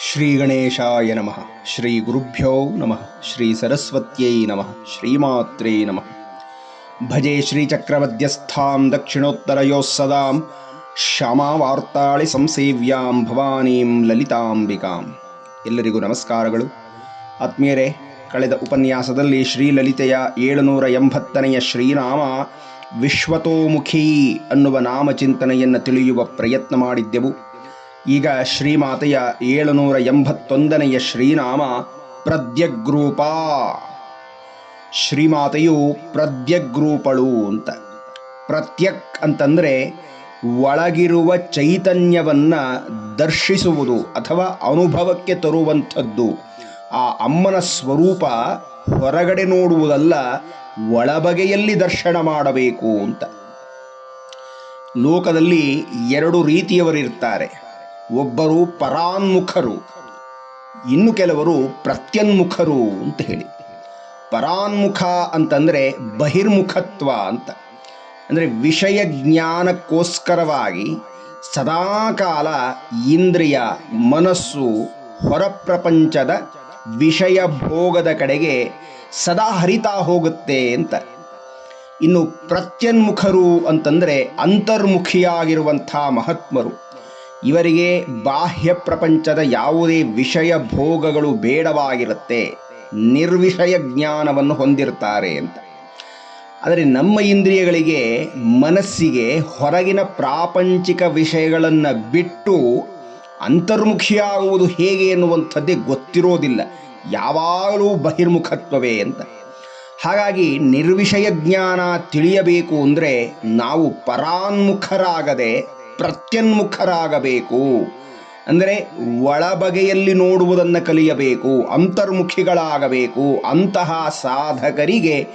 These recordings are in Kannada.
ಶ್ರೀ ಗಣೇಶಾಯ ನಮಃ ಶ್ರೀ ಗುರುಭ್ಯೋ ನಮಃ ಶ್ರೀ ಸರಸ್ವತ್ಯೈ ನಮಃ ಶ್ರೀಮಾತ್ರೇ ನಮಃ ಭಜೆ ಶ್ರೀಚಕ್ರಮಧ್ಯಸ್ಥಾಂ ದಕ್ಷಿಣೋತ್ತರಯೋಃ ಸದಾಂ ಶ್ಯಾಮಾವಾರ್ತಾಳಿ ಸಂಸೇವ್ಯಾಂ ಭವಾನೀಂ ಲಲಿತಾಂಬಿಕಾಂ ಎಲ್ಲರಿಗೂ ನಮಸ್ಕಾರಗಳು. ಆತ್ಮೀಯರೇ, ಕಳೆದ ಉಪನ್ಯಾಸದಲ್ಲಿ ಶ್ರೀಲಲಿತೆಯ ಏಳುನೂರ ಎಂಬತ್ತನೆಯ ಶ್ರೀನಾಮ ವಿಶ್ವತೋಮುಖಿ ಅನ್ನುವ ನಾಮಚಿಂತನೆಯನ್ನು ತಿಳಿಯುವ ಪ್ರಯತ್ನ ಮಾಡಿದ್ದೆವು. ಈಗ ಶ್ರೀಮಾತೆಯ ಏಳುನೂರ ಎಂಬತ್ತೊಂದನೆಯ ಶ್ರೀನಾಮ ಪ್ರದ್ಯಗ್ರೂಪ. ಶ್ರೀಮಾತೆಯು ಪ್ರದ್ಯಗ್ರೂಪಳು ಅಂತ. ಪ್ರತ್ಯಕ್ ಅಂತಂದರೆ ಒಳಗಿರುವ ಚೈತನ್ಯವನ್ನ ದರ್ಶಿಸುವುದು ಅಥವಾ ಅನುಭವಕ್ಕೆ ತರುವಂಥದ್ದು. ಆ ಅಮ್ಮನ ಸ್ವರೂಪ ಹೊರಗಡೆ ನೋಡುವುದಲ್ಲ, ಒಳಬಗೆಯಲ್ಲಿ ದರ್ಶನ ಮಾಡಬೇಕು ಅಂತ. ಲೋಕದಲ್ಲಿ ಎರಡು ರೀತಿಯವರಿರ್ತಾರೆ. ಒಬ್ಬರು ಪರಾನ್ಮುಖರು. ಇನ್ನು ಕೆಲವರು ಪ್ರತ್ಯನ್ಮುಖರು ಅಂತ ಹೇಳಿ. ಪರಾನ್ಮುಖ ಅಂತಂದರೆ ಬಹಿರ್ಮುಖತ್ವ ಅಂತ. ಅಂದರೆ ವಿಷಯ ಜ್ಞಾನಕ್ಕೋಸ್ಕರವಾಗಿ ಸದಾಕಾಲ ಇಂದ್ರಿಯ, ಮನಸ್ಸು, ಹೊರಪ್ರಪಂಚದ ವಿಷಯ ಭೋಗದ ಕಡೆಗೆ ಸದಾ ಹರಿತಾ ಹೋಗುತ್ತೆ ಅಂತ. ಇನ್ನು ಪ್ರತ್ಯನ್ಮುಖರು ಅಂತಂದರೆ ಅಂತರ್ಮುಖಿಯಾಗಿರುವಂಥ ಮಹಾತ್ಮರು. ಇವರಿಗೆ ಬಾಹ್ಯ ಪ್ರಪಂಚದ ಯಾವುದೇ ವಿಷಯ ಭೋಗಗಳು ಬೇಡವಾಗಿರುತ್ತೆ. ನಿರ್ವಿಷಯ ಜ್ಞಾನವನ್ನು ಹೊಂದಿರ್ತಾರೆ ಅಂತ. ಆದರೆ ನಮ್ಮ ಇಂದ್ರಿಯಗಳಿಗೆ, ಮನಸ್ಸಿಗೆ ಹೊರಗಿನ ಪ್ರಾಪಂಚಿಕ ವಿಷಯಗಳನ್ನು ಬಿಟ್ಟು ಅಂತರ್ಮುಖಿಯಾಗುವುದು ಹೇಗೆ ಎನ್ನುವಂಥದ್ದೇ ಗೊತ್ತಿರೋದಿಲ್ಲ. ಯಾವಾಗಲೂ ಬಹಿರ್ಮುಖತ್ವವೇ ಅಂತ. ಹಾಗಾಗಿ ನಿರ್ವಿಷಯ ಜ್ಞಾನ ತಿಳಿಯಬೇಕು ಅಂದರೆ ನಾವು ಪರಾನ್ಮುಖರಾಗದೆ ಪ್ರತ್ಯನ್ಮುಖರಾಗಬೇಕು. ಅಂದರೆ ಒಳಬಗೆಯಲ್ಲಿ ನೋಡುವುದನ್ನು ಕಲಿಯಬೇಕು, ಅಂತರ್ಮುಖಿಗಳಾಗಬೇಕು, ಅಂತಹ ಸಾಧಕರಿಗೆ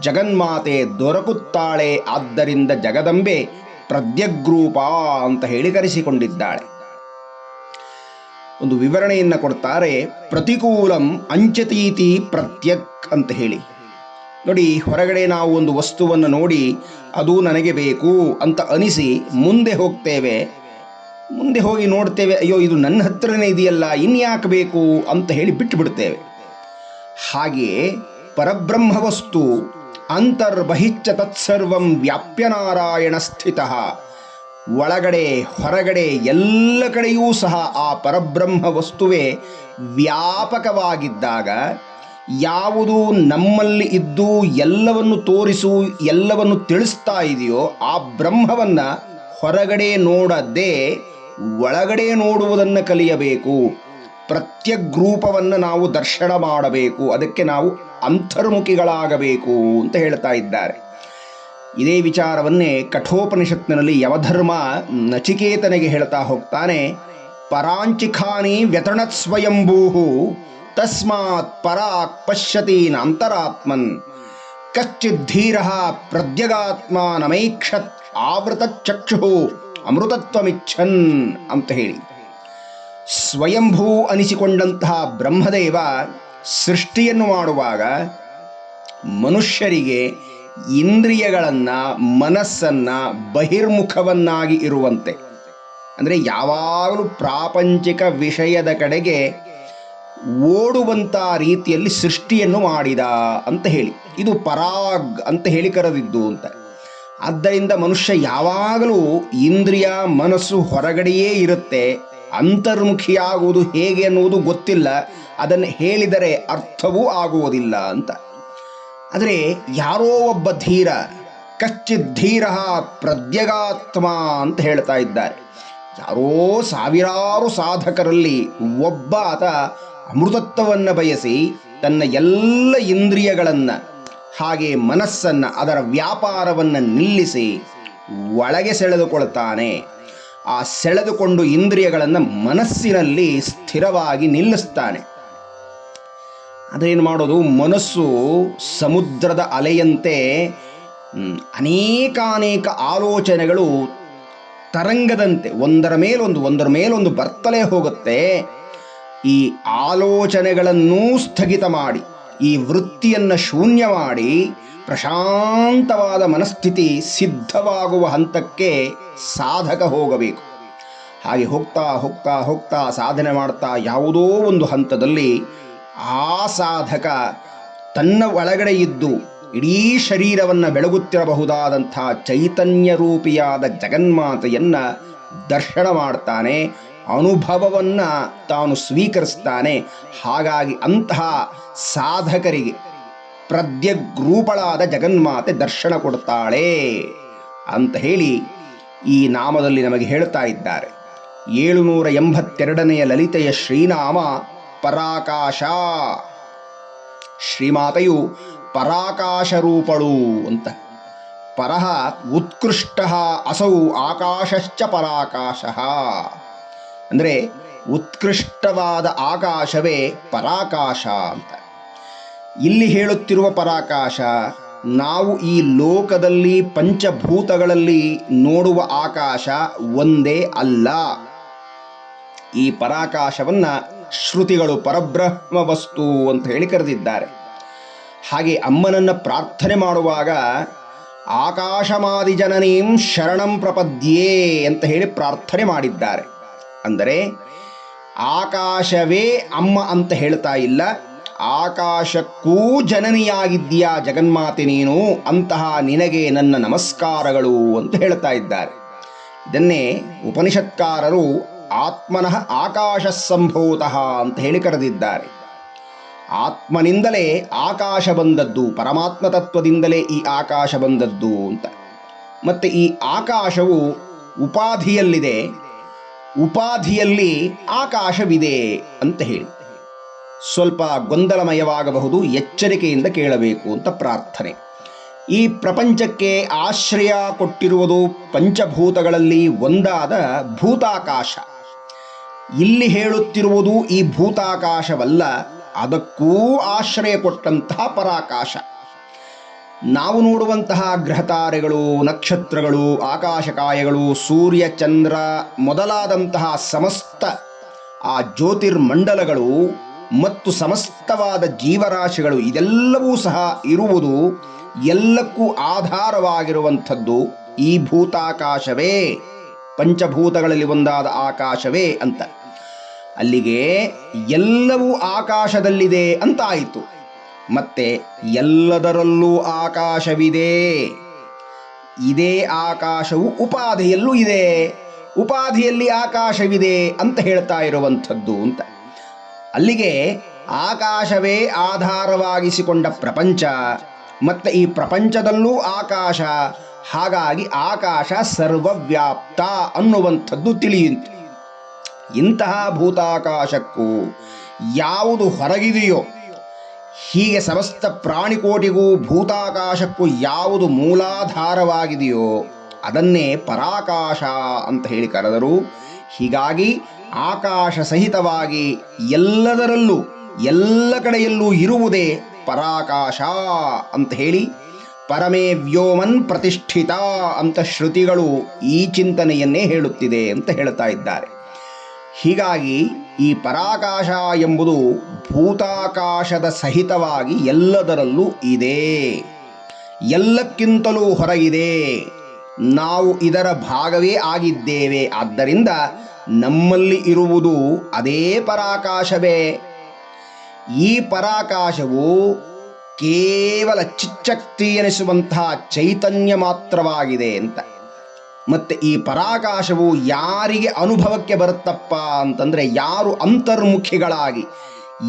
ಜಗನ್ಮಾತೆ ದೊರಕುತ್ತಾಳೆ. ಆದ್ದರಿಂದ ಜಗದಂಬೆ ಪ್ರದ್ಯಗ್ರೂಪ ಅಂತ ಹೇಳಿ ಕರೆಸಿಕೊಂಡಿದ್ದಾಳೆ. ಒಂದು ವಿವರಣೆಯನ್ನು ಕೊಡ್ತಾರೆ. ಪ್ರತಿಕೂಲಂ ಅಂಚತೀತಿ ಪ್ರತ್ಯಕ್ ಅಂತ ಹೇಳಿ. ನೋಡಿ, ಹೊರಗಡೆ ನಾವು ಒಂದು ವಸ್ತುವನ್ನು ನೋಡಿ, ಅದು ನನಗೆ ಬೇಕು ಅಂತ ಅನಿಸಿ ಮುಂದೆ ಹೋಗ್ತೇವೆ. ಮುಂದೆ ಹೋಗಿ ನೋಡ್ತೇವೆ, ಅಯ್ಯೋ, ಇದು ನನ್ನ ಹತ್ರನೇ ಇದೆಯಲ್ಲ, ಇನ್ಯಾಕೆ ಬೇಕು ಅಂತ ಹೇಳಿ ಬಿಟ್ಟು ಬಿಡ್ತೇವೆ ಹಾಗೆಯೇ ಪರಬ್ರಹ್ಮ ವಸ್ತು ಅಂತರ್ಬಹಿಚ್ಚ ತತ್ಸರ್ವಂ ವ್ಯಾಪ್ಯನಾರಾಯಣ ಸ್ಥಿತ. ಒಳಗಡೆ, ಹೊರಗಡೆ ಎಲ್ಲ ಕಡೆಯೂ ಸಹ ಆ ಪರಬ್ರಹ್ಮ ವಸ್ತುವೇ ವ್ಯಾಪಕವಾಗಿದ್ದಾಗ ಯಾವುದು ನಮ್ಮಲ್ಲಿ ಇದ್ದು ಎಲ್ಲವನ್ನು ತೋರಿಸು, ಎಲ್ಲವನ್ನು ತಿಳಿಸ್ತಾ ಇದೆಯೋ ಆ ಬ್ರಹ್ಮವನ್ನು ಹೊರಗಡೆ ನೋಡದೆ ಒಳಗಡೆ ನೋಡುವುದನ್ನು ಕಲಿಯಬೇಕು. ಪ್ರತ್ಯಗ್ರೂಪವನ್ನು ನಾವು ದರ್ಶನ ಮಾಡಬೇಕು. ಅದಕ್ಕೆ ನಾವು ಅಂತರ್ಮುಖಿಗಳಾಗಬೇಕು ಅಂತ ಹೇಳ್ತಾ ಇದ್ದಾರೆ. ಇದೇ ವಿಚಾರವನ್ನೇ ಕಠೋಪನಿಷತ್ನಲ್ಲಿ ಯವಧರ್ಮ ನಚಿಕೇತನಿಗೆ ಹೇಳ್ತಾ ಹೋಗ್ತಾನೆ. ಪರಾಂಚಿಖಾನಿ ವ್ಯತಣತ್ ಸ್ವಯಂಭೂ ತಸ್ಮಾತ್ ಪರಾಕ್ ಪಶ್ಯತಿ ಅಂತರಾತ್ಮನ್ ಧೀರ ಪ್ರದ್ಯಗಾತ್ಮ ನಮೈಕ್ಷತ್ ಆವೃತ ಚಕ್ಷು ಅಮೃತತ್ವಮಿಚ್ಛನ್ ಅಂತ ಹೇಳಿ। ಸ್ವಯಂಭೂ ಅನಿಸಿಕೊಂಡಂತಹ ಬ್ರಹ್ಮದೇವ ಸೃಷ್ಟಿಯನ್ನು ಮಾಡುವಾಗ ಮನುಷ್ಯರಿಗೆ ಇಂದ್ರಿಯಗಳನ್ನು, ಮನಸ್ಸನ್ನು ಬಹಿರ್ಮುಖವನ್ನಾಗಿ ಇರುವಂತೆ। ಅಂದರೆ ಯಾವಾಗಲೂ ಪ್ರಾಪಂಚಿಕ ವಿಷಯದ ಕಡೆಗೆ ಓಡುವಂಥ ರೀತಿಯಲ್ಲಿ ಸೃಷ್ಟಿಯನ್ನು ಮಾಡಿದ ಅಂತ ಹೇಳಿ. ಇದು ಪರಾಗ್ ಅಂತ ಹೇಳಿ ಕರೆದಿದ್ದು ಅಂತ. ಆದ್ದರಿಂದ ಮನುಷ್ಯ ಯಾವಾಗಲೂ ಇಂದ್ರಿಯ ಮನಸ್ಸು ಹೊರಗಡೆಯೇ ಇರುತ್ತೆ. ಅಂತರ್ಮುಖಿಯಾಗುವುದು ಹೇಗೆ ಅನ್ನುವುದು ಗೊತ್ತಿಲ್ಲ. ಅದನ್ನು ಹೇಳಿದರೆ ಅರ್ಥವೂ ಆಗುವುದಿಲ್ಲ ಅಂತ. ಆದರೆ ಯಾರೋ ಒಬ್ಬ ಧೀರ ಕಚ್ಚಿತ್ ಧೀರ ಪ್ರದ್ಯಗಾತ್ಮ ಅಂತ ಹೇಳ್ತಾ ಇದ್ದಾರೆ. ಯಾರೋ ಸಾವಿರಾರು ಸಾಧಕರಲ್ಲಿ ಒಬ್ಬ ಆತ ಅಮೃತತ್ವವನ್ನು ಬಯಸಿ ತನ್ನ ಎಲ್ಲ ಇಂದ್ರಿಯಗಳನ್ನು ಹಾಗೆ ಮನಸ್ಸನ್ನು ಅದರ ವ್ಯಾಪಾರವನ್ನು ನಿಲ್ಲಿಸಿ ಒಳಗೆ ಸೆಳೆದುಕೊಳ್ತಾನೆ. ಆ ಸೆಳೆದುಕೊಂಡು ಇಂದ್ರಿಯಗಳನ್ನು ಮನಸ್ಸಿನಲ್ಲಿ ಸ್ಥಿರವಾಗಿ ನಿಲ್ಲಿಸ್ತಾನೆ. ಅದೇನು ಮಾಡೋದು? ಮನಸ್ಸು ಸಮುದ್ರದ ಅಲೆಯಂತೆ ಅನೇಕಾನೇಕ ಆಲೋಚನೆಗಳು ತರಂಗದಂತೆ ಒಂದರ ಮೇಲೊಂದು ಒಂದರ ಮೇಲೊಂದು ಬರ್ತಲೇ ಹೋಗುತ್ತೆ. ಈ ಆಲೋಚನೆಗಳನ್ನೂ ಸ್ಥಗಿತ ಮಾಡಿ, ಈ ವೃತ್ತಿಯನ್ನು ಶೂನ್ಯ ಮಾಡಿ, ಪ್ರಶಾಂತವಾದ ಮನಸ್ಥಿತಿ ಸಿದ್ಧವಾಗುವ ಹಂತಕ್ಕೆ ಸಾಧಕ ಹೋಗಬೇಕು. ಹಾಗೆ ಹೋಗ್ತಾ ಹೋಗ್ತಾ ಹೋಗ್ತಾ ಸಾಧನೆ ಮಾಡ್ತಾ ಯಾವುದೋ ಒಂದು ಹಂತದಲ್ಲಿ ಆ ಸಾಧಕ ತನ್ನ ಒಳಗಡೆ ಇದ್ದು ಇಡೀ ಶರೀರವನ್ನು ಬೆಳಗುತ್ತಿರಬಹುದಾದಂಥ ಚೈತನ್ಯ ರೂಪಿಯಾದ ಜಗನ್ಮಾತೆಯನ್ನು ದರ್ಶನ ಮಾಡ್ತಾನೆ ಅನುಭವವನ್ನು ತಾನು ಸ್ವೀಕರಿಸ್ತಾನೆ. ಹಾಗಾಗಿ ಅಂತಹ ಸಾಧಕರಿಗೆ ಪ್ರದ್ಯಗ್ರೂಪಳಾದ ಜಗನ್ಮಾತೆ ದರ್ಶನ ಕೊಡ್ತಾಳೆ ಅಂತ ಹೇಳಿ ಈ ನಾಮದಲ್ಲಿ ನಮಗೆ ಹೇಳ್ತಾ ಇದ್ದಾರೆ. ಏಳುನೂರ ಎಂಬತ್ತೆರಡನೆಯ ಲಲಿತೆಯ ಶ್ರೀನಾಮ ಪರಾಕಾಶ. ಶ್ರೀಮಾತೆಯು ಪರಾಕಾಶ ರೂಪಳು ಅಂತ. ಪರಹ ಉತ್ಕೃಷ್ಟ ಅಸೌ ಆಕಾಶಶ್ಚ ಪರಾಕಾಶ. ಅಂದರೆ ಉತ್ಕೃಷ್ಟವಾದ ಆಕಾಶವೇ ಪರಾಕಾಶ ಅಂತ. ಇಲ್ಲಿ ಹೇಳುತ್ತಿರುವ ಪರಾಕಾಶ, ನಾವು ಈ ಲೋಕದಲ್ಲಿ ಪಂಚಭೂತಗಳಲ್ಲಿ ನೋಡುವ ಆಕಾಶ ಒಂದೇ ಅಲ್ಲ. ಈ ಪರಾಕಾಶವನ್ನ ಶ್ರುತಿಗಳು ಪರಬ್ರಹ್ಮ ವಸ್ತು ಅಂತ ಹೇಳಿ ಕರೆದಿದ್ದಾರೆ. ಹಾಗೆ ಅಮ್ಮನನ್ನ ಪ್ರಾರ್ಥನೆ ಮಾಡುವಾಗ, ಆಕಾಶಮಾದಿ ಜನನೀಂ ಶರಣಂ ಪ್ರಪದ್ಯೇ ಅಂತ ಹೇಳಿ ಪ್ರಾರ್ಥನೆ ಮಾಡಿದ್ದಾರೆ. ಅಂದರೆ ಆಕಾಶವೇ ಅಮ್ಮ ಅಂತ ಹೇಳ್ತಾ ಇಲ್ಲ. ಆಕಾಶಕ್ಕೂ ಜನನಿಯಾಗಿದ್ದೀಯಾ ಜಗನ್ಮಾತೆ ನೀನು? ಅಂತಹ ನಿನಗೆ ನನ್ನ ನಮಸ್ಕಾರಗಳು ಅಂತ ಹೇಳ್ತಾ ಇದ್ದಾರೆ. ಇದನ್ನೇ ಉಪನಿಷತ್ಕಾರರು ಆತ್ಮನಃ ಆಕಾಶ ಸಂಭೂತಃ ಅಂತ ಹೇಳಿ ಕರೆದಿದ್ದಾರೆ. ಆತ್ಮನಿಂದಲೇ ಆಕಾಶ ಬಂದದ್ದು, ಪರಮಾತ್ಮ ತತ್ವದಿಂದಲೇ ಈ ಆಕಾಶ ಬಂದದ್ದು ಅಂತ. ಮತ್ತೆ ಈ ಆಕಾಶವು ಉಪಾಧಿಯಲ್ಲಿದೆ ಉಪಾಧಿಯಲ್ಲಿ ಆಕಾಶವಿದೆ ಅಂತ ಹೇಳಿ. ಸ್ವಲ್ಪ ಗೊಂದಲಮಯವಾಗಬಹುದು, ಎಚ್ಚರಿಕೆಯಿಂದ ಕೇಳಬೇಕು ಅಂತ ಪ್ರಾರ್ಥನೆ. ಈ ಪ್ರಪಂಚಕ್ಕೆ ಆಶ್ರಯ ಕೊಟ್ಟಿರುವುದು ಪಂಚಭೂತಗಳಲ್ಲಿ ಒಂದಾದ ಭೂತಾಕಾಶ. ಇಲ್ಲಿ ಹೇಳುತ್ತಿರುವುದು ಈ ಭೂತಾಕಾಶವಲ್ಲ, ಅದಕ್ಕೂ ಆಶ್ರಯ ಕೊಟ್ಟಂತಹ ಪರಾಕಾಶ. ನಾವು ನೋಡುವಂತಹ ಗ್ರಹತಾರೆಗಳು ನಕ್ಷತ್ರಗಳು, ಆಕಾಶಕಾಯಗಳು, ಸೂರ್ಯ, ಚಂದ್ರ ಮೊದಲಾದಂತಹ ಸಮಸ್ತ ಆ ಜ್ಯೋತಿರ್ಮಂಡಲಗಳು ಮತ್ತು ಸಮಸ್ತವಾದ ಜೀವರಾಶಿಗಳು ಇದೆಲ್ಲವೂ ಸಹ ಇರುವುದು ಎಲ್ಲಕ್ಕೂ ಆಧಾರವಾಗಿರುವಂಥದ್ದು ಈ ಭೂತಾಕಾಶವೇ, ಪಂಚಭೂತಗಳಲ್ಲಿ ಒಂದಾದ ಆಕಾಶವೇ ಅಂತ. ಅಲ್ಲಿಗೆ ಎಲ್ಲವೂ ಆಕಾಶದಲ್ಲಿದೆ ಅಂತ ಆಯಿತು ಮತ್ತೆ ಎಲ್ಲದರಲ್ಲೂ ಆಕಾಶವಿದೆ. ಇದೇ ಆಕಾಶವು ಉಪಾಧಿಯಲ್ಲೂ ಇದೆ. ಉಪಾಧಿಯಲ್ಲಿ ಆಕಾಶವಿದೆ ಅಂತ ಹೇಳ್ತಾ ಇರುವಂಥದ್ದು ಅಂತ. ಅಲ್ಲಿಗೆ ಆಕಾಶವೇ ಆಧಾರವಾಗಿಸಿಕೊಂಡ ಪ್ರಪಂಚ. ಮತ್ತೆ ಈ ಪ್ರಪಂಚದಲ್ಲೂ ಆಕಾಶ. ಹಾಗಾಗಿ ಆಕಾಶ ಸರ್ವವ್ಯಾಪ್ತ ಅನ್ನುವಂಥದ್ದು ತಿಳಿಯಿತು ಇಂತಹ ಭೂತಾಕಾಶಕ್ಕೂ ಯಾವುದು ಹೊರಗಿದೆಯೋ ಹೀಗೆ ಸಮಸ್ತ ಪ್ರಾಣಿಕೋಟಿಗೂ ಭೂತಾಕಾಶಕ್ಕೂ ಯಾವುದು ಮೂಲಾಧಾರವಾಗಿದೆಯೋ ಅದನ್ನೇ ಪರಾಕಾಶ ಅಂತ ಹೇಳಿ ಕರೆದರು. ಹೀಗಾಗಿ ಆಕಾಶ ಸಹಿತವಾಗಿ ಎಲ್ಲದರಲ್ಲೂ, ಎಲ್ಲ ಕಡೆಯಲ್ಲೂ ಇರುವುದೇ ಪರಾಕಾಶ ಅಂತ ಹೇಳಿ ಪರಮೇ ವ್ಯೋಮನ್ ಪ್ರತಿಷ್ಠಿತ ಅಂತ ಶ್ರುತಿಗಳು ಈ ಚಿಂತನೆಯನ್ನೇ ಹೇಳುತ್ತಿದೆ ಅಂತ ಹೇಳ್ತಾ ಇದ್ದಾರೆ. ಹೀಗಾಗಿ ಈ ಪರಾಕಾಶ ಎಂಬುದು ಭೂತಾಕಾಶದ ಸಹಿತವಾಗಿ ಎಲ್ಲದರಲ್ಲೂ ಇದೆ. ಎಲ್ಲಕ್ಕಿಂತಲೂ ಹೊರಗಿದೆ. ನಾವು ಇದರ ಭಾಗವೇ ಆಗಿದ್ದೇವೆ. ಆದ್ದರಿಂದ ನಮ್ಮಲ್ಲಿ ಇರುವುದು ಅದೇ ಪರಾಕಾಶವೇ. ಈ ಪರಾಕಾಶವು ಕೇವಲ ಚಿಚ್ಚಕ್ತಿ ಎನಿಸುವಂತಹ ಚೈತನ್ಯ ಮಾತ್ರವಾಗಿದೆ ಅಂತ. ಮತ್ತೆ ಈ ಪರಾಕಾಶವು ಯಾರಿಗೆ ಅನುಭವಕ್ಕೆ ಬರುತ್ತಪ್ಪ ಅಂತಂದ್ರೆ ಯಾರು ಅಂತರ್ಮುಖಿಗಳಾಗಿ,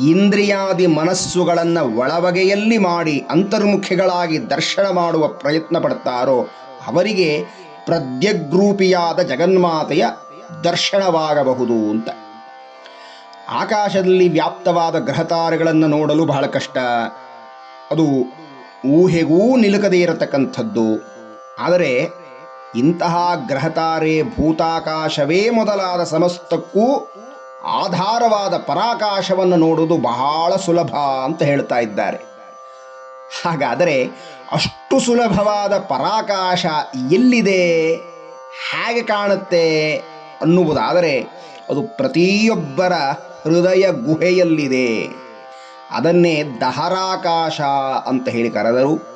ಇಂದ್ರಿಯಾದಿ ಮನಸ್ಸುಗಳನ್ನು ಒಳಬಗೆಯಲ್ಲಿ ಮಾಡಿ ಅಂತರ್ಮುಖಿಗಳಾಗಿ ದರ್ಶನ ಮಾಡುವ ಪ್ರಯತ್ನ ಪಡ್ತಾರೋ, ಅವರಿಗೆ ಪ್ರದ್ಯಗ್ರೂಪಿಯಾದ ಜಗನ್ಮಾತೆಯ ದರ್ಶನವಾಗಬಹುದು ಅಂತ. ಆಕಾಶದಲ್ಲಿ ವ್ಯಾಪ್ತವಾದ ಗ್ರಹತಾರೆಗಳನ್ನು ನೋಡಲು ಬಹಳ ಕಷ್ಟ. ಅದು ಊಹೆಗೂ ನಿಲುಕದೇ ಇರತಕ್ಕಂಥದ್ದು. ಆದರೆ ಇಂತಹ ಗ್ರಹತಾರೆ ಭೂತಾಕಾಶವೇ ಮೊದಲಾದ ಸಮಸ್ತಕ್ಕೂ ಆಧಾರವಾದ ಪರಾಕಾಶವನ್ನು ನೋಡುವುದು ಬಹಳ ಸುಲಭ ಅಂತ ಹೇಳ್ತಾ ಇದ್ದಾರೆ. ಹಾಗಾದರೆ ಅಷ್ಟು ಸುಲಭವಾದ ಪರಾಕಾಶ ಎಲ್ಲಿದೆ? ಹೇಗೆ ಕಾಣುತ್ತೆ ಅನ್ನುವುದಾದರೆ ಅದು ಪ್ರತಿಯೊಬ್ಬರ ಹೃದಯ ಗುಹೆಯಲ್ಲಿದೆ. ಅದನ್ನೇ ದಹರಾಕಾಶ ಅಂತ ಹೇಳಿ ಕರೆದರು.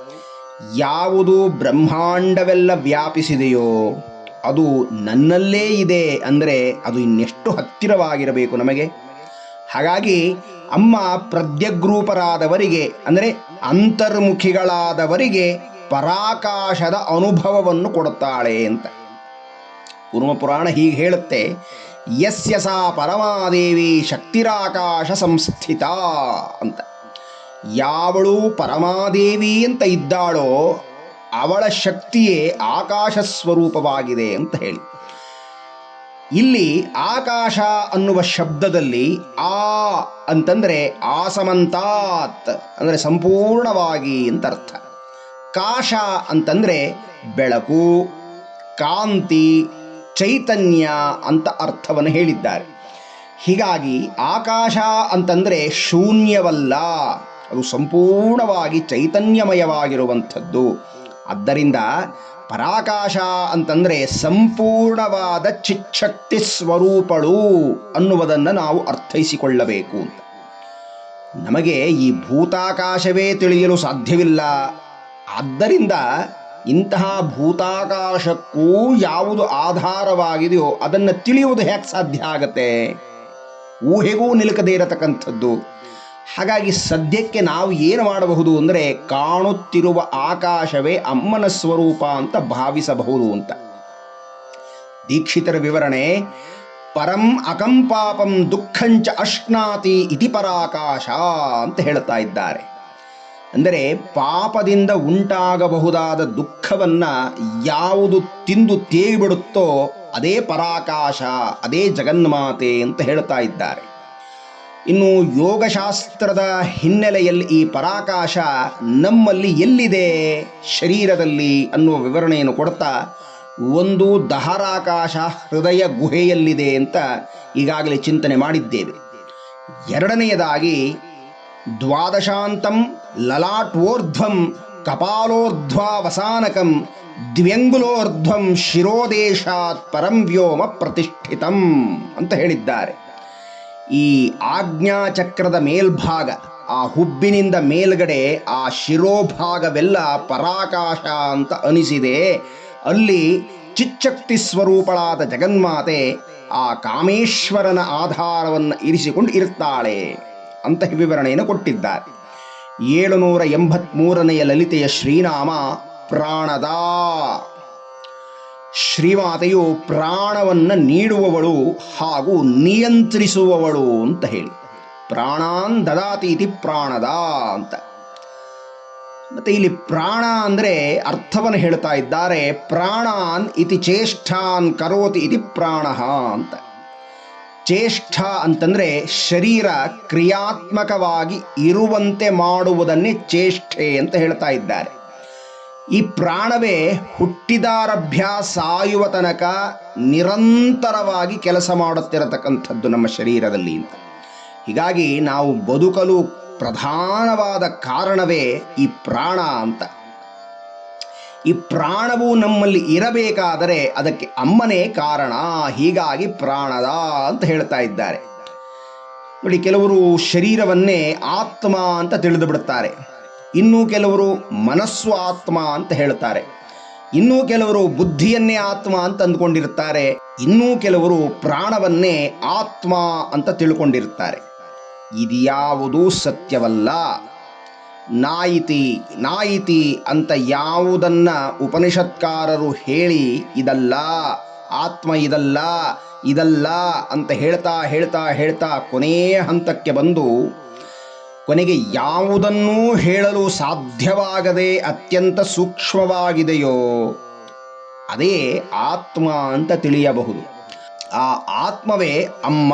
ಯಾವುದು ಬ್ರಹ್ಮಾಂಡವೆಲ್ಲ ವ್ಯಾಪಿಸಿದೆಯೋ ಅದು ನನ್ನಲ್ಲೇ ಇದೆ ಅಂದರೆ ಅದು ಇನ್ನೆಷ್ಟು ಹತ್ತಿರವಾಗಿರಬೇಕು ನಮಗೆ? ಹಾಗಾಗಿ ಅಮ್ಮ ಪ್ರದ್ಯಗ್ರೂಪರಾದವರಿಗೆ, ಅಂದರೆ ಅಂತರ್ಮುಖಿಗಳಾದವರಿಗೆ ಪರಾಕಾಶದ ಅನುಭವವನ್ನು ಕೊಡುತ್ತಾಳೆ ಅಂತ. ಪುರಾಣ ಹೀಗೆ ಹೇಳುತ್ತೆ ಯಸ್ಯ ಸಾ ಪರಮಾದೇವಿ ಶಕ್ತಿರಾಕಾಶ ಸಂಸ್ಥಿತ ಅಂತ. ಯಾವಳು ಪರಮಾದೇವಿ ಅಂತ ಇದ್ದಾಳೋ ಅವಳ ಶಕ್ತಿಯೇ ಆಕಾಶ ಸ್ವರೂಪವಾಗಿದೆ ಅಂತ ಹೇಳಿ. ಇಲ್ಲಿ ಆಕಾಶ ಅನ್ನುವ ಶಬ್ದದಲ್ಲಿ ಆ ಅಂತಂದರೆ ಆಸಮಂತಾತ್ ಅಂದರೆ ಸಂಪೂರ್ಣವಾಗಿ ಅಂತ ಅರ್ಥ. ಕಾಶ ಅಂತಂದರೆ ಬೆಳಕು, ಕಾಂತಿ, ಚೈತನ್ಯ ಅಂತ ಅರ್ಥವನ್ನು ಹೇಳಿದ್ದಾರೆ. ಹೀಗಾಗಿ ಆಕಾಶ ಅಂತಂದರೆ ಶೂನ್ಯವಲ್ಲ. ಅದು ಸಂಪೂರ್ಣವಾಗಿ ಚೈತನ್ಯಮಯವಾಗಿರುವಂಥದ್ದು. ಆದ್ದರಿಂದ ಪರಾಕಾಶ ಅಂತಂದರೆ ಸಂಪೂರ್ಣವಾದ ಚಿಚ್ಛಕ್ತಿ ಸ್ವರೂಪಳು ಅನ್ನುವುದನ್ನು ನಾವು ಅರ್ಥೈಸಿಕೊಳ್ಳಬೇಕು ಅಂತ. ನಮಗೆ ಈ ಭೂತಾಕಾಶವೇ ತಿಳಿಯಲು ಸಾಧ್ಯವಿಲ್ಲ. ಆದ್ದರಿಂದ ಇಂತಹ ಭೂತಾಕಾಶಕ್ಕೂ ಯಾವುದು ಆಧಾರವಾಗಿದೆಯೋ ಅದನ್ನು ತಿಳಿಯುವುದು ಹೇಗೆ ಸಾಧ್ಯ ಆಗತ್ತೆ? ಊಹೆಗೂ ನಿಲುಕದೇ ಇರತಕ್ಕಂಥದ್ದು. ಹಾಗಾಗಿ ಸದ್ಯಕ್ಕೆ ನಾವು ಏನು ಮಾಡಬಹುದು ಅಂದರೆ ಕಾಣುತ್ತಿರುವ ಆಕಾಶವೇ ಅಮ್ಮನ ಸ್ವರೂಪ ಅಂತ ಭಾವಿಸಬಹುದು ಅಂತ. ದೀಕ್ಷಿತರ ವಿವರಣೆ, ಪರಂ ಅಕಂಪಾಪಂ ದುಃಖಂಚ ಅಶ್ನಾತಿ ಇತಿ ಪರಾಕಾಶ ಅಂತ ಹೇಳ್ತಾ ಇದ್ದಾರೆ. ಅಂದರೆ ಪಾಪದಿಂದ ಉಂಟಾಗಬಹುದಾದ ದುಃಖವನ್ನ ಯಾವುದು ತಿಂದು ತೇಗಿಬಿಡುತ್ತೋ ಅದೇ ಪರಾಕಾಶ, ಅದೇ ಜಗನ್ಮಾತೆ ಅಂತ ಹೇಳ್ತಾ ಇದ್ದಾರೆ. ಇನ್ನು ಯೋಗಶಾಸ್ತ್ರದ ಹಿನ್ನೆಲೆಯಲ್ಲಿ ಈ ಪರಾಕಾಶ ನಮ್ಮಲ್ಲಿ ಎಲ್ಲಿದೆ? ಶರೀರದಲ್ಲಿ ಅನ್ನುವ ವಿವರಣೆಯನ್ನು ಕೊಡ್ತಾ ಒಂದು ದಹರಾಕಾಶ ಹೃದಯ ಗುಹೆಯಲ್ಲಿದೆ ಅಂತ ಈಗಾಗಲೇ ಚಿಂತನೆ ಮಾಡಿದ್ದೇವೆ. ಎರಡನೆಯದಾಗಿ, ದ್ವಾದಶಾಂತಂ ಲಲಾಟ್ವೋರ್ಧ್ವಂ ಕಪಾಲೋರ್ಧ್ವಾವಸಾನಕಂ ದ್ವ್ಯಂಗುಲೋರ್ಧ್ವಂ ಶಿರೋದೇಶಾತ್ ಪರಂ ವ್ಯೋಮ ಪ್ರತಿಷ್ಠಿತಂ ಅಂತ ಹೇಳಿದ್ದಾರೆ. ಈ ಆಜ್ಞಾಚಕ್ರದ ಮೇಲ್ಭಾಗ, ಆ ಹುಬ್ಬಿನಿಂದ ಮೇಲ್ಗಡೆ ಆ ಶಿರೋಭಾಗವೆಲ್ಲ ಪರಾಕಾಶ ಅಂತ ಅನಿಸಿದೆ. ಅಲ್ಲಿ ಚಿಚ್ಚಕ್ತಿ ಸ್ವರೂಪಳಾದ ಜಗನ್ಮಾತೆ ಆ ಕಾಮೇಶ್ವರನ ಆಧಾರವನ್ನು ಇರಿಸಿಕೊಂಡು ಇರುತ್ತಾಳೆ ಅಂತ ವಿವರಣೆಯನ್ನು ಕೊಟ್ಟಿದ್ದಾರೆ. ಏಳುನೂರ ಎಂಬತ್ಮೂರನೆಯ ಲಲಿತೆಯ ಶ್ರೀನಾಮ ಪ್ರಾಣದ ಶ್ರೀಮಾತೆಯು ಪ್ರಾಣವನ್ನು ನೀಡುವವಳು ಹಾಗೂ ನಿಯಂತ್ರಿಸುವವಳು ಅಂತ ಹೇಳಿ. ಪ್ರಾಣಾನ್ ದದಾತಿ ಇತಿ ಪ್ರಾಣದ ಅಂತ. ಮತ್ತೆ ಇಲ್ಲಿ ಪ್ರಾಣ ಅಂದರೆ ಅರ್ಥವನ್ನು ಹೇಳ್ತಾ ಇದ್ದಾರೆ. ಪ್ರಾಣಾನ್ ಇತಿ ಚೇಷ್ಟಾನ್ ಕರೋತಿ ಇತಿ ಪ್ರಾಣ ಅಂತ. ಚೇಷ್ಠ ಅಂತಂದ್ರೆ ಶರೀರ ಕ್ರಿಯಾತ್ಮಕವಾಗಿ ಇರುವಂತೆ ಮಾಡುವುದನ್ನೇ ಚೇಷ್ಟೆ ಅಂತ ಹೇಳ್ತಾ ಇದ್ದಾರೆ. ಈ ಪ್ರಾಣವೇ ಹುಟ್ಟಿದಾರಭ್ಯ ಸಾಯುವ ತನಕ ನಿರಂತರವಾಗಿ ಕೆಲಸ ಮಾಡುತ್ತಿರತಕ್ಕಂಥದ್ದು ನಮ್ಮ ಶರೀರದಲ್ಲಿ ಅಂತ. ಹೀಗಾಗಿ ನಾವು ಬದುಕಲು ಪ್ರಧಾನವಾದ ಕಾರಣವೇ ಈ ಪ್ರಾಣ ಅಂತ. ಈ ಪ್ರಾಣವು ನಮ್ಮಲ್ಲಿ ಇರಬೇಕಾದರೆ ಅದಕ್ಕೆ ಅಮ್ಮನೇ ಕಾರಣ, ಹೀಗಾಗಿ ಪ್ರಾಣದ ಅಂತ ಹೇಳ್ತಾ ಇದ್ದಾರೆ. ನೋಡಿ, ಕೆಲವರು ಶರೀರವನ್ನೇ ಆತ್ಮ ಅಂತ ತಿಳಿದು ಬಿಡುತ್ತಾರೆ. ಇನ್ನು ಕೆಲವರು ಮನಸ್ಸು ಆತ್ಮ ಅಂತ ಹೇಳ್ತಾರೆ. ಇನ್ನೂ ಕೆಲವರು ಬುದ್ಧಿಯನ್ನೇ ಆತ್ಮ ಅಂತ ಅಂದ್ಕೊಂಡಿರ್ತಾರೆ. ಇನ್ನೂ ಕೆಲವರು ಪ್ರಾಣವನ್ನೇ ಆತ್ಮ ಅಂತ ತಿಳ್ಕೊಂಡಿರ್ತಾರೆ. ಇದ್ಯಾವುದೂ ಸತ್ಯವಲ್ಲ. ನಾಯಿತಿ ನಾಯಿತಿ ಅಂತ ಯಾವುದನ್ನ ಉಪನಿಷತ್ಕಾರರು ಹೇಳಿ ಇದಲ್ಲ, ಆತ್ಮ ಇದಲ್ಲ ಇದಲ್ಲ ಅಂತ ಹೇಳ್ತಾ ಹೇಳ್ತಾ ಹೇಳ್ತಾ ಕೊನೆಯ ಹಂತಕ್ಕೆ ಬಂದು ಕೊನೆಗೆ ಯಾವುದನ್ನೂ ಹೇಳಲು ಸಾಧ್ಯವಾಗದೆ ಅತ್ಯಂತ ಸೂಕ್ಷ್ಮವಾಗಿದೆಯೋ, ಅದೇ ಆತ್ಮ ಅಂತ ತಿಳಿಯಬಹುದು. ಆ ಆತ್ಮವೇ ಅಮ್ಮ,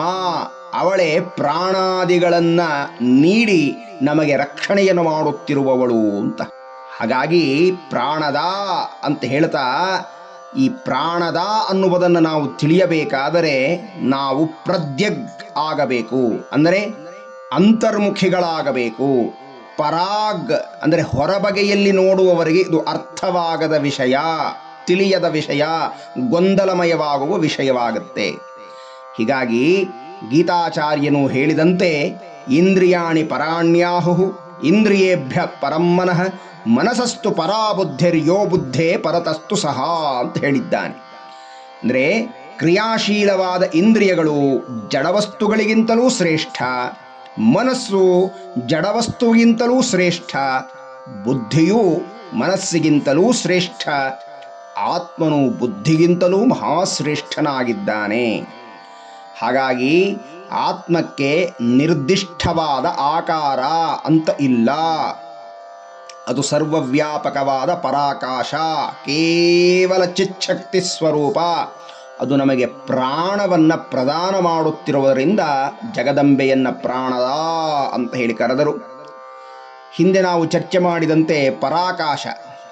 ಅವಳೇ ಪ್ರಾಣಾದಿಗಳನ್ನ ನೀಡಿ ನಮಗೆ ರಕ್ಷಣೆಯನ್ನು ಮಾಡುತ್ತಿರುವವಳು ಅಂತ. ಹಾಗಾಗಿ ಪ್ರಾಣದ ಅಂತ ಹೇಳ್ತಾ, ಈ ಪ್ರಾಣದ ಅನ್ನುವುದನ್ನು ನಾವು ತಿಳಿಯಬೇಕಾದರೆ ನಾವು ಪ್ರದ್ಯಗ್ ಆಗಬೇಕು. ಅಂದರೆ ಅಂತರ್ಮುಖಿಗಳಾಗಬೇಕು. ಪರಾಗ್ ಅಂದರೆ ಹೊರಬಗೆಯಲ್ಲಿ ನೋಡುವವರಿಗೆ ಇದು ಅರ್ಥವಾಗದ ವಿಷಯ, ತಿಳಿಯದ ವಿಷಯ, ಗೊಂದಲಮಯವಾಗುವ ವಿಷಯವಾಗುತ್ತೆ. ಹೀಗಾಗಿ ಗೀತಾಚಾರ್ಯನು ಹೇಳಿದಂತೆ, ಇಂದ್ರಿಯಾಣಿ ಪರಾಣ್ಯಾಹು ಇಂದ್ರಿಯೇಭ್ಯ ಪರಮ್ಮನಃ ಮನಸಸ್ತು ಪರಾಬುದ್ಧಿರ್ಯೋ ಬುದ್ಧೇ ಪರತಸ್ತು ಸಹ ಅಂತ ಹೇಳಿದ್ದಾನೆ. ಅಂದರೆ ಕ್ರಿಯಾಶೀಲವಾದ ಇಂದ್ರಿಯಗಳು ಜಡವಸ್ತುಗಳಿಗಿಂತಲೂ ಶ್ರೇಷ್ಠ ಮನಸ್ಸು ಜಡವಸ್ತುಗಿಂತಲೂ ಶ್ರೇಷ್ಠ, ಬುದ್ಧಿಯು ಮನಸ್ಸಿಗಿಂತಲೂ ಶ್ರೇಷ್ಠ, ಆತ್ಮನು ಬುದ್ಧಿಗಿಂತಲೂ ಮಹಾಶ್ರೇಷ್ಠನಾಗಿದ್ದಾನೆ. ಹಾಗಾಗಿ ಆತ್ಮಕ್ಕೆ ನಿರ್ದಿಷ್ಟವಾದ ಆಕಾರ ಅಂತ ಇಲ್ಲ. ಅದು ಸರ್ವವ್ಯಾಪಕವಾದ ಪರಾಕಾಶ, ಕೇವಲ ಚಿಚ್ಛಕ್ತಿ ಸ್ವರೂಪ. ಅದು ನಮಗೆ ಪ್ರಾಣವನ್ನು ಪ್ರದಾನ ಮಾಡುತ್ತಿರುವುದರಿಂದ ಜಗದಂಬೆಯನ್ನು ಪ್ರಾಣದ ಅಂತ ಹೇಳಿ ಕರೆದರು. ಹಿಂದೆ ನಾವು ಚರ್ಚೆ ಮಾಡಿದಂತೆ ಪರಾಕಾಶ,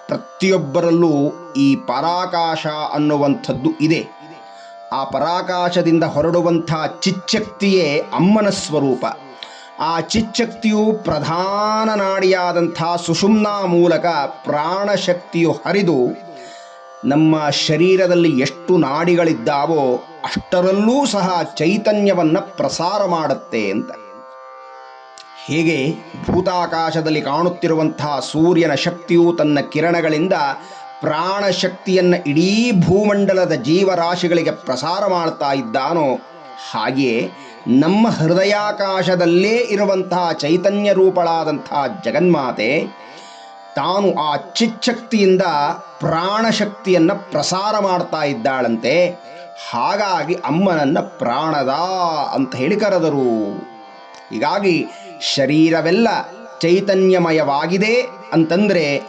ಪ್ರತಿಯೊಬ್ಬರಲ್ಲೂ ಈ ಪರಾಕಾಶ ಅನ್ನುವಂಥದ್ದು ಇದೆ. ಆ ಪರಾಕಾಶದಿಂದ ಹೊರಡುವಂಥ ಚಿಚ್ಚಕ್ತಿಯೇ ಅಮ್ಮನ ಸ್ವರೂಪ. ಆ ಚಿಚ್ಚಕ್ತಿಯು ಪ್ರಧಾನ ನಾಡಿಯಾದಂಥ ಸುಷುಮ್ನಾ ಮೂಲಕ ಪ್ರಾಣಶಕ್ತಿಯು ಹರಿದು ನಮ್ಮ ಶರೀರದಲ್ಲಿ ಎಷ್ಟು ನಾಡಿಗಳಿದ್ದಾವೋ ಅಷ್ಟರಲ್ಲೂ ಸಹ ಚೈತನ್ಯವನ್ನು ಪ್ರಸಾರ ಮಾಡುತ್ತೆ ಅಂತ. ಹೇಗೆ ಭೂತಾಕಾಶದಲ್ಲಿ ಕಾಣುತ್ತಿರುವಂತಹ ಸೂರ್ಯನ ಶಕ್ತಿಯು ತನ್ನ ಕಿರಣಗಳಿಂದ ಪ್ರಾಣಶಕ್ತಿಯನ್ನು ಇಡೀ ಭೂಮಂಡಲದ ಜೀವರಾಶಿಗಳಿಗೆ ಪ್ರಸಾರ ಮಾಡ್ತಾ ಇದ್ದಾನೋ, ಹಾಗೆಯೇ ನಮ್ಮ ಹೃದಯಾಕಾಶದಲ್ಲೇ ಇರುವಂತಹ ಚೈತನ್ಯ ರೂಪಳಾದಂತಹ ಜಗನ್ಮಾತೆ ತಾನು ಆ ಚಿಚ್ಚಕ್ತಿಯಿಂದ ಪ್ರಾಣಶಕ್ತಿಯನ್ನು ಪ್ರಸಾರ ಮಾಡ್ತಾ ಇದ್ದಾಳಂತೆ. ಹಾಗಾಗಿ ಅಮ್ಮನನ್ನ ಪ್ರಾಣದ ಅಂತ ಹೇಳಿ ಕರೆದರು. ಹೀಗಾಗಿ ಶರೀರವೆಲ್ಲ ಚೈತನ್ಯಮಯವಾಗಿದೆ ಅಂತಂದ್ರೆ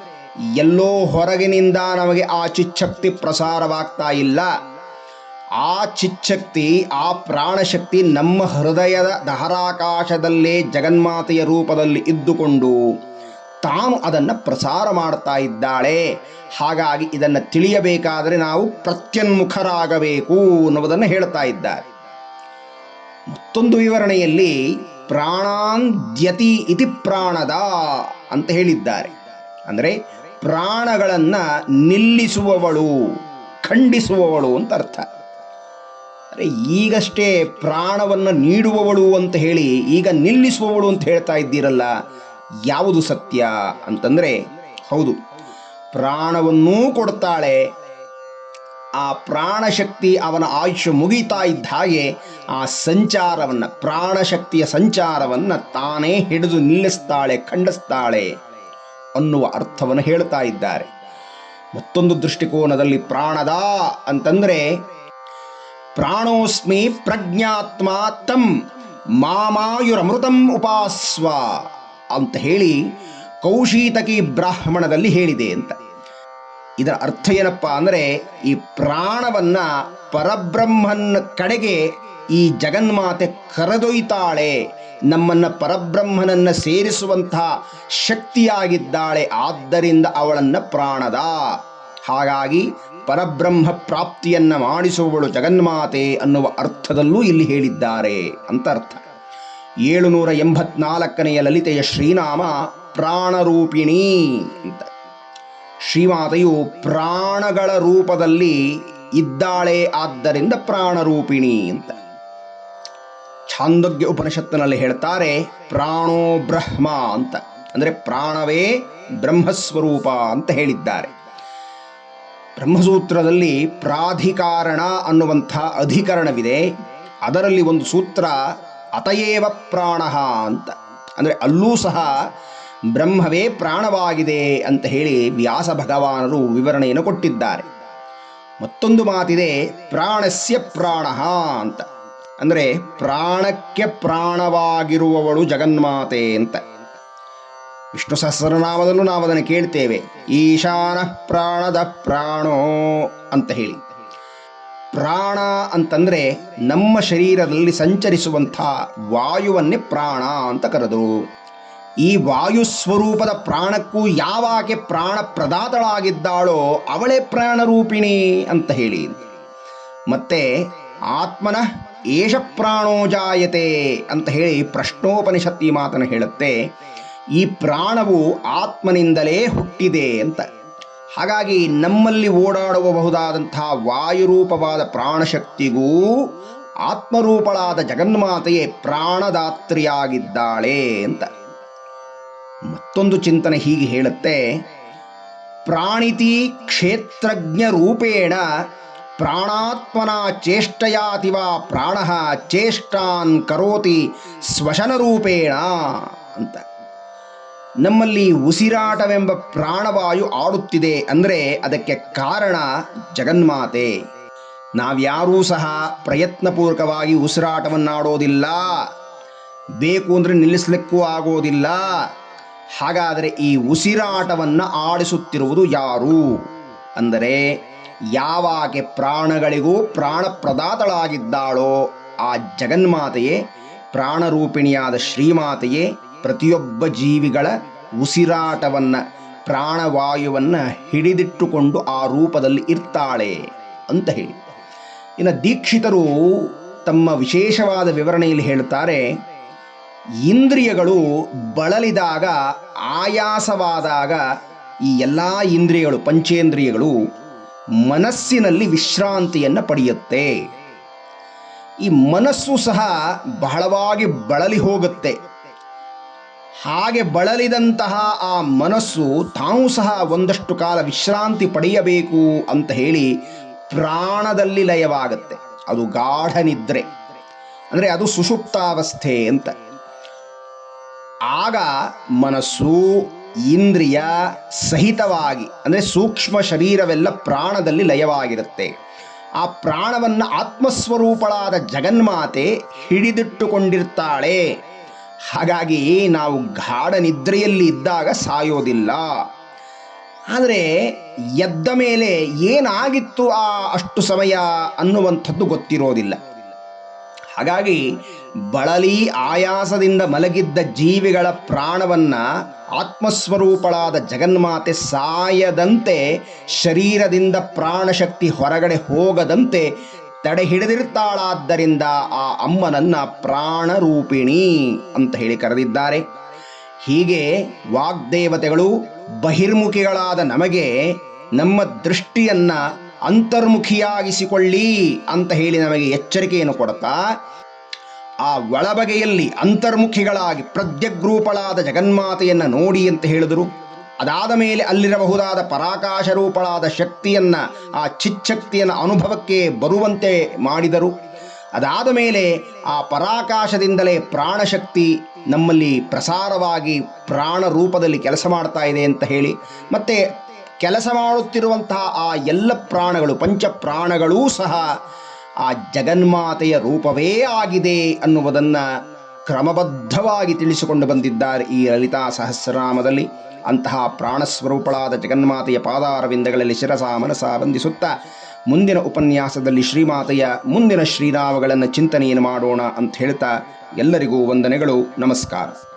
ಎಲ್ಲೋ ಹೊರಗಿನಿಂದ ನಮಗೆ ಆ ಚಿಚ್ಚಕ್ತಿ ಪ್ರಸಾರವಾಗ್ತಾ ಇಲ್ಲ. ಆ ಚಿಚ್ಚಕ್ತಿ, ಆ ಪ್ರಾಣಶಕ್ತಿ ನಮ್ಮ ಹೃದಯದ ದಹರಾಕಾಶದಲ್ಲೇ ಜಗನ್ಮಾತೆಯ ರೂಪದಲ್ಲಿ ಇದ್ದುಕೊಂಡು ತಾನು ಅದನ್ನು ಪ್ರಸಾರ ಮಾಡ್ತಾ ಇದ್ದಾಳೆ. ಹಾಗಾಗಿ ಇದನ್ನು ತಿಳಿಯಬೇಕಾದರೆ ನಾವು ಪ್ರತ್ಯನ್ಮುಖರಾಗಬೇಕು ಅನ್ನುವುದನ್ನು ಹೇಳ್ತಾ ಇದ್ದಾರೆ. ಮತ್ತೊಂದು ವಿವರಣೆಯಲ್ಲಿ ಪ್ರಾಣಾಂದ್ಯತಿ ಇತಿ ಪ್ರಾಣದ ಅಂತ ಹೇಳಿದ್ದಾರೆ. ಅಂದರೆ ಪ್ರಾಣಗಳನ್ನು ನಿಲ್ಲಿಸುವವಳು, ಖಂಡಿಸುವವಳು ಅಂತ ಅರ್ಥ. ಅರೆ ಈಗಷ್ಟೇ ಪ್ರಾಣವನ್ನು ನೀಡುವವಳು ಅಂತ ಹೇಳಿ ಈಗ ನಿಲ್ಲಿಸುವವಳು ಅಂತ ಹೇಳ್ತಾ ಇದ್ದೀರಲ್ಲ ಯಾವುದು ಸತ್ಯ ಅಂತಂದರೆ ಹೌದು. ಪ್ರಾಣವನ್ನೂ ಕೊಡ್ತಾಳೆ. ಆ ಪ್ರಾಣಶಕ್ತಿ ಅವನ ಆಯುಷ್ಯ ಮುಗಿತಾ ಇದ್ದ ಹಾಗೆ ಆ ಸಂಚಾರವನ್ನು, ಪ್ರಾಣಶಕ್ತಿಯ ಸಂಚಾರವನ್ನು ತಾನೇ ಹಿಡಿದು ನಿಲ್ಲಿಸ್ತಾಳೆ, ಖಂಡಿಸ್ತಾಳೆ ಅನ್ನುವ ಅರ್ಥವನ್ನು ಹೇಳ್ತಾ ಇದ್ದಾರೆ. ಮತ್ತೊಂದು ದೃಷ್ಟಿಕೋನದಲ್ಲಿ ಪ್ರಾಣದ ಅಂತಂದ್ರೆ, ಪ್ರಾಣೋಸ್ಮಿ ಪ್ರಜ್ಞಾತ್ಮ ತಂ ಮಾಮಾಯುರಮೃತಂ ಉಪಾಸ್ವ. ಅಂತ ಹೇಳಿ ಕೌಶೀತಕಿ ಬ್ರಾಹ್ಮಣದಲ್ಲಿ ಹೇಳಿದೆ ಅಂತ. ಇದರ ಅರ್ಥ ಏನಪ್ಪ ಅಂದರೆ ಈ ಪ್ರಾಣವನ್ನ ಪರಬ್ರಹ್ಮನ ಕಡೆಗೆ ಈ ಜಗನ್ಮಾತೆ ಕರೆದೊಯ್ತಾಳೆ. ನಮ್ಮನ್ನ ಪರಬ್ರಹ್ಮನನ್ನ ಸೇರಿಸುವಂತಹ ಶಕ್ತಿಯಾಗಿದ್ದಾಳೆ. ಆದ್ದರಿಂದ ಅವಳನ್ನ ಪ್ರಾಣದ. ಹಾಗಾಗಿ ಪರಬ್ರಹ್ಮ ಪ್ರಾಪ್ತಿಯನ್ನ ಮಾಡಿಸುವವಳು ಜಗನ್ಮಾತೆ ಅನ್ನುವ ಅರ್ಥದಲ್ಲೂ ಇಲ್ಲಿ ಹೇಳಿದ್ದಾರೆ ಅಂತ ಅರ್ಥ. ಏಳುನೂರ ಎಂಬತ್ನಾಲ್ಕನೆಯ ಲಲಿತೆಯ ಶ್ರೀನಾಮ ಪ್ರಾಣರೂಪಿಣಿ ಅಂತ. ಶ್ರೀಮಾತೆಯು ಪ್ರಾಣಗಳ ರೂಪದಲ್ಲಿ ಇದ್ದಾಳೆ ಆದ್ದರಿಂದ ಪ್ರಾಣರೂಪಿಣಿ ಅಂತ. ಛಾಂದೋಗ್ಯ ಉಪನಿಷತ್ತಿನಲ್ಲಿ ಹೇಳ್ತಾರೆ ಪ್ರಾಣೋ ಬ್ರಹ್ಮ ಅಂತ. ಅಂದರೆ ಪ್ರಾಣವೇ ಬ್ರಹ್ಮಸ್ವರೂಪ ಅಂತ ಹೇಳಿದ್ದಾರೆ. ಬ್ರಹ್ಮಸೂತ್ರದಲ್ಲಿ ಪ್ರಾಧಿಕಾರಣ ಅನ್ನುವಂಥ ಅಧಿಕರಣವಿದೆ. ಅದರಲ್ಲಿ ಒಂದು ಸೂತ್ರ ಅತಯೇವ ಪ್ರಾಣ ಅಂತ. ಅಂದರೆ ಅಲ್ಲೂ ಸಹ ಬ್ರಹ್ಮವೇ ಪ್ರಾಣವಾಗಿದೆ ಅಂತ ಹೇಳಿ ವ್ಯಾಸ ಭಗವಾನರು ವಿವರಣೆಯನ್ನು ಕೊಟ್ಟಿದ್ದಾರೆ. ಮತ್ತೊಂದು ಮಾತಿದೆ, ಪ್ರಾಣಸ್ಯ ಪ್ರಾಣ ಅಂತ. ಅಂದರೆ ಪ್ರಾಣಕ್ಕೆ ಪ್ರಾಣವಾಗಿರುವವಳು ಜಗನ್ಮಾತೆ ಅಂತ. ವಿಷ್ಣು ಸಹಸ್ರನಾಮದಲ್ಲೂ ನಾವು ಅದನ್ನು ಕೇಳ್ತೇವೆ, ಈಶಾನ ಪ್ರಾಣದ ಪ್ರಾಣೋ ಅಂತ ಹೇಳಿ. ಪ್ರಾಣ ಅಂತಂದ್ರೆ ನಮ್ಮ ಶರೀರದಲ್ಲಿ ಸಂಚರಿಸುವಂಥ ವಾಯುವನ್ನೇ ಪ್ರಾಣ ಅಂತ ಕರೆದರು ಈ ವಾಯು ಸ್ವರೂಪದ ಪ್ರಾಣಕ್ಕೂ ಯಾವಾಗೆ ಪ್ರಾಣ ಪ್ರದಾತಳಾಗಿದ್ದಾಳೋ ಅವಳೇ ಪ್ರಾಣರೂಪಿಣಿ ಅಂತ ಹೇಳಿ. ಮತ್ತೆ ಆತ್ಮನ ಏಷ ಪ್ರಾಣೋ ಜಾಯತೆ ಅಂತ ಹೇಳಿ ಪ್ರಶ್ನೋಪನಿಷತ್ತಿ ಮಾತನ್ನು ಹೇಳುತ್ತೆ. ಈ ಪ್ರಾಣವು ಆತ್ಮನಿಂದಲೇ ಹುಟ್ಟಿದೆ ಅಂತ. ಹಾಗಾಗಿ ನಮ್ಮಲ್ಲಿ ಓಡಾಡಬಹುದಾದಂತಹ ವಾಯುರೂಪವಾದ ಪ್ರಾಣಶಕ್ತಿಗೂ ಆತ್ಮರೂಪಳಾದ ಜಗನ್ಮಾತೆಯೇ ಪ್ರಾಣದಾತ್ರಿಯಾಗಿದ್ದಾಳೆ ಅಂತ. ಮತ್ತೊಂದು ಚಿಂತನೆ ಹೀಗೆ ಹೇಳುತ್ತೆ. ಪ್ರಾಣಿತಿ ಕ್ಷೇತ್ರಜ್ಞ ರೂಪೇಣ ಪ್ರಾಣಾತ್ಮನ ಚೇಷ್ಟಯಾತಿವ ಪ್ರಾಣ ಚೇಷ್ಟಾನ್ ಕರೋತಿ ಸ್ವಶನ ರೂಪೇಣ ಅಂತ. ನಮ್ಮಲ್ಲಿ ಉಸಿರಾಟವೆಂಬ ಪ್ರಾಣವಾಯು ಆಡುತ್ತಿದೆ ಅಂದರೆ ಅದಕ್ಕೆ ಕಾರಣ ಜಗನ್ಮಾತೆ. ನಾವ್ಯಾರೂ ಸಹ ಪ್ರಯತ್ನಪೂರ್ವಕವಾಗಿ ಉಸಿರಾಟವನ್ನಾಡೋದಿಲ್ಲ. ಬೇಕು ಅಂದರೆ ನಿಲ್ಲಿಸಲಿಕ್ಕೂ ಆಗೋದಿಲ್ಲ. ಹಾಗಾದರೆ ಈ ಉಸಿರಾಟವನ್ನು ಆಡಿಸುತ್ತಿರುವುದು ಯಾರು? ಅಂದರೆ ಯಾವಾಗೆ ಪ್ರಾಣಗಳಿಗೂ ಪ್ರಾಣ ಪ್ರದಾತಳಾಗಿದ್ದಾಳೋ ಆ ಜಗನ್ಮಾತೆಯೇ, ಪ್ರಾಣರೂಪಿಣಿಯಾದ ಶ್ರೀಮಾತೆಯೇ ಪ್ರತಿಯೊಬ್ಬ ಜೀವಿಗಳ ಉಸಿರಾಟವನ್ನು, ಪ್ರಾಣವಾಯುವನ್ನು ಹಿಡಿದಿಟ್ಟುಕೊಂಡು ಆ ರೂಪದಲ್ಲಿ ಇರ್ತಾಳೆ ಅಂತ ಹೇಳಿ. ಇನ್ನು ದೀಕ್ಷಿತರು ತಮ್ಮ ವಿಶೇಷವಾದ ವಿವರಣೆಯಲ್ಲಿ ಹೇಳ್ತಾರೆ ಇಂದ್ರಿಯಗಳು ಬಳಲಿದಾಗ, ಆಯಾಸವಾದಾಗ ಈ ಎಲ್ಲ ಇಂದ್ರಿಯಗಳು, ಪಂಚೇಂದ್ರಿಯಗಳು ಮನಸ್ಸಿನಲ್ಲಿ ವಿಶ್ರಾಂತಿಯನ್ನು ಪಡೆಯುತ್ತೆ. ಈ ಮನಸ್ಸು ಸಹ ಬಹಳವಾಗಿ ಬಳಲಿ ಹೋಗುತ್ತೆ. ಹಾಗೆ ಬಳಲಿದಂತಹ ಆ ಮನಸ್ಸು ತಾವು ಸಹ ಒಂದಷ್ಟು ಕಾಲ ವಿಶ್ರಾಂತಿ ಪಡೆಯಬೇಕು ಅಂತ ಹೇಳಿ ಪ್ರಾಣದಲ್ಲಿ ಲಯವಾಗುತ್ತೆ. ಅದು ಗಾಢ ನಿದ್ರೆ. ಅಂದರೆ ಅದು ಸುಷುಪ್ತಾವಸ್ಥೆ ಅಂತ. ಆಗ ಮನಸ್ಸು, ಇಂದ್ರಿಯ ಸಹಿತವಾಗಿ, ಅಂದರೆ ಸೂಕ್ಷ್ಮ ಶರೀರವೆಲ್ಲ ಪ್ರಾಣದಲ್ಲಿ ಲಯವಾಗಿರುತ್ತೆ. ಆ ಪ್ರಾಣವನ್ನು ಆತ್ಮಸ್ವರೂಪಳಾದ ಜಗನ್ಮಾತೆ ಹಿಡಿದಿಟ್ಟುಕೊಂಡಿರ್ತಾಳೆ. ಹಾಗಾಗಿ ನಾವು ಗಾಢ ನಿದ್ರೆಯಲ್ಲಿ ಇದ್ದಾಗ ಸಾಯೋದಿಲ್ಲ. ಆದರೆ ಎದ್ದ ಮೇಲೆ ಏನಾಗಿತ್ತು ಆ ಅಷ್ಟು ಸಮಯ ಅನ್ನುವಂಥದ್ದು ಗೊತ್ತಿರೋದಿಲ್ಲ. ಹಾಗಾಗಿ ಬಳಲಿ ಆಯಾಸದಿಂದ ಮಲಗಿದ್ದ ಜೀವಿಗಳ ಪ್ರಾಣವನ್ನು ಆತ್ಮಸ್ವರೂಪಳಾದ ಜಗನ್ಮಾತೆ ಸಾಯದಂತೆ ಶರೀರದಿಂದ ಪ್ರಾಣಶಕ್ತಿ ಹೊರಗಡೆ ಹೋಗದಂತೆ ತಡೆ ಹಿಡಿದಿರ್ತಾಳಾದ್ದರಿಂದ ಆ ಅಮ್ಮನನ್ನ ಪ್ರಾಣರೂಪಿಣಿ ಅಂತ ಹೇಳಿ ಕರೆದಿದ್ದಾರೆ. ಹೀಗೆ ವಾಗ್ದೇವತೆಗಳು ಬಹಿರ್ಮುಖಿಗಳಾದ ನಮಗೆ ನಮ್ಮ ದೃಷ್ಟಿಯನ್ನ ಅಂತರ್ಮುಖಿಯಾಗಿಸಿಕೊಳ್ಳಿ ಅಂತ ಹೇಳಿ ನಮಗೆ ಎಚ್ಚರಿಕೆಯನ್ನು ಕೊಡುತ್ತಾ, ಆ ಒಳಬಗೆಯಲ್ಲಿ ಅಂತರ್ಮುಖಿಗಳಾಗಿ ಪ್ರದ್ಯಗ್ರೂಪಳಾದ ಜಗನ್ಮಾತೆಯನ್ನು ನೋಡಿ ಅಂತ ಹೇಳಿದರು. ಅದಾದ ಮೇಲೆ ಅಲ್ಲಿರಬಹುದಾದ ಪರಾಕಾಶ ರೂಪಳಾದ ಶಕ್ತಿಯನ್ನು, ಆ ಚಿಚ್ಛಕ್ತಿಯನ್ನು ಅನುಭವಕ್ಕೆ ಬರುವಂತೆ ಮಾಡಿದರು. ಅದಾದ ಮೇಲೆ ಆ ಪರಾಕಾಶದಿಂದಲೇ ಪ್ರಾಣಶಕ್ತಿ ನಮ್ಮಲ್ಲಿ ಪ್ರಸಾರವಾಗಿ ಪ್ರಾಣ ರೂಪದಲ್ಲಿ ಕೆಲಸ ಮಾಡ್ತಾ ಇದೆ ಅಂತ ಹೇಳಿ, ಮತ್ತೆ ಕೆಲಸ ಮಾಡುತ್ತಿರುವಂತಹ ಆ ಎಲ್ಲ ಪ್ರಾಣಗಳು, ಪಂಚ ಪ್ರಾಣಗಳೂ ಸಹ ಆ ಜಗನ್ಮಾತೆಯ ರೂಪವೇ ಆಗಿದೆ ಅನ್ನುವುದನ್ನು ಕ್ರಮಬದ್ಧವಾಗಿ ತಿಳಿಸಿಕೊಂಡು ಬಂದಿದ್ದಾರೆ ಈ ಲಲಿತಾ ಸಹಸ್ರನಾಮದಲ್ಲಿ. ಅಂತಹ ಪ್ರಾಣಸ್ವರೂಪಳಾದ ಜಗನ್ಮಾತೆಯ ಪಾದಾರವಿಂದಗಳಲ್ಲಿ ಶಿರಸ ಮನಸ ಬಂಧಿಸುತ್ತಾ ಮುಂದಿನ ಉಪನ್ಯಾಸದಲ್ಲಿ ಶ್ರೀಮಾತೆಯ ಮುಂದಿನ ಶ್ರೀರಾಮಗಳನ್ನು ಚಿಂತನೆಯನ್ನು ಮಾಡೋಣ ಅಂತ ಹೇಳ್ತಾ ಎಲ್ಲರಿಗೂ ವಂದನೆಗಳು, ನಮಸ್ಕಾರ.